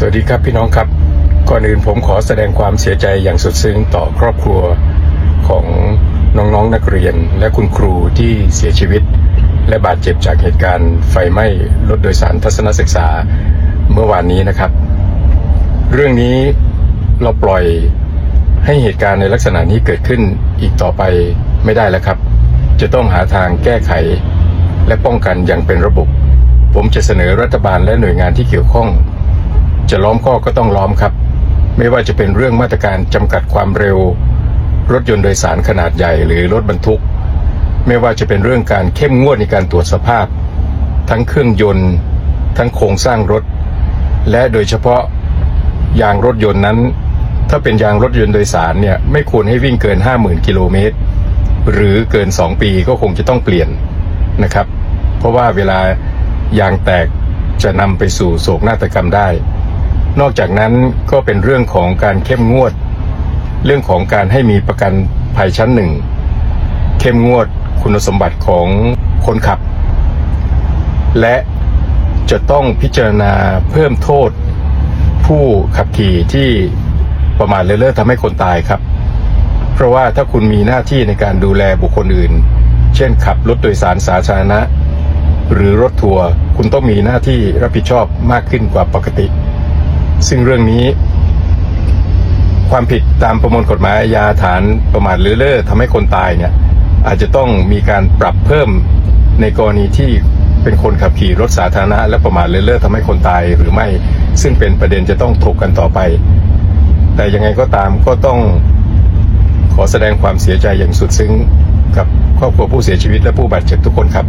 สวัสดีครับพี่น้องครับ ก่อนอื่นผมขอแสดงความเสียใจอย่างสุดซึ้งต่อครอบครัวของน้องๆนนักเรียนและคุณครูที่เสียชีวิต และบาดเจ็บจากเหตุการณ์ไฟไหม้รถโดยสารทัศนศึกษาเมื่อวานนี้นะครับ เรื่องนี้เราปล่อยให้เหตุการณ์ในลักษณะนี้เกิดขึ้นอีกต่อไปไม่ได้แล้วครับ จะต้องหาทางแก้ไข และป้องกันอย่างเป็นระบบ ผมจะเสนอรัฐบาลและหน่วยงานที่เกี่ยวข้อง จะล้อมข้อก็ต้องล้อมครับ ไม่ว่าจะเป็นเรื่องมาตรการจำกัดความเร็ว รถยนต์โดยสารขนาดใหญ่หรือรถบรรทุก ไม่ว่าจะเป็นเรื่องการเข้มงวดในการตรวจสภาพ ทั้งเครื่องยนต์ ทั้งโครงสร้างรถ และโดยเฉพาะยางรถยนต์นั้น ถ้าเป็นยางรถยนต์โดยสารเนี่ยไม่ควรให้วิ่งเกิน 50,000กิโลเมตรหรือเกิน 2 ปีก็คงจะต้องเปลี่ยนนะครับ เพราะว่าเวลายางแตกจะนำไปสู่โศกนาฏกรรมได้ นอกจากนั้นก็เป็นเรื่องของการเข้มงวด เรื่องของการให้มีประกันภัยชั้นหนึ่ง เข้มงวดคุณสมบัติของคนขับ และจะต้องพิจารณาเพิ่มโทษ ผู้ขับขี่ที่ประมาทเลินเล่อทำให้คนตายครับ เพราะว่าถ้าคุณมีหน้าที่ในการดูแลบุคคลอื่น เช่นขับรถโดยสารสาธารณะ หรือรถทัวร์คุณต้องมีหน้าที่รับผิดชอบมากขึ้นกว่าปกติ ซึ่งเรื่องนี้ ความผิดตามประมวลกฎหมายอาญาฐานประมาทเลือเล่อทำให้คนตายเนี่ย อาจจะต้องมีการปรับเพิ่มในกรณีที่เป็นคนขับขี่รถสาธารณะและประมาทเลือเล่อทำให้คนตายหรือไม่ ซึ่งเป็นประเด็นจะต้องถกกันต่อไป แต่ยังไงก็ตามก็ต้องขอแสดงความเสียใจอย่างสุดซึ้งกับครอบครัวผู้เสียชีวิตและผู้บาดเจ็บทุกคนครับ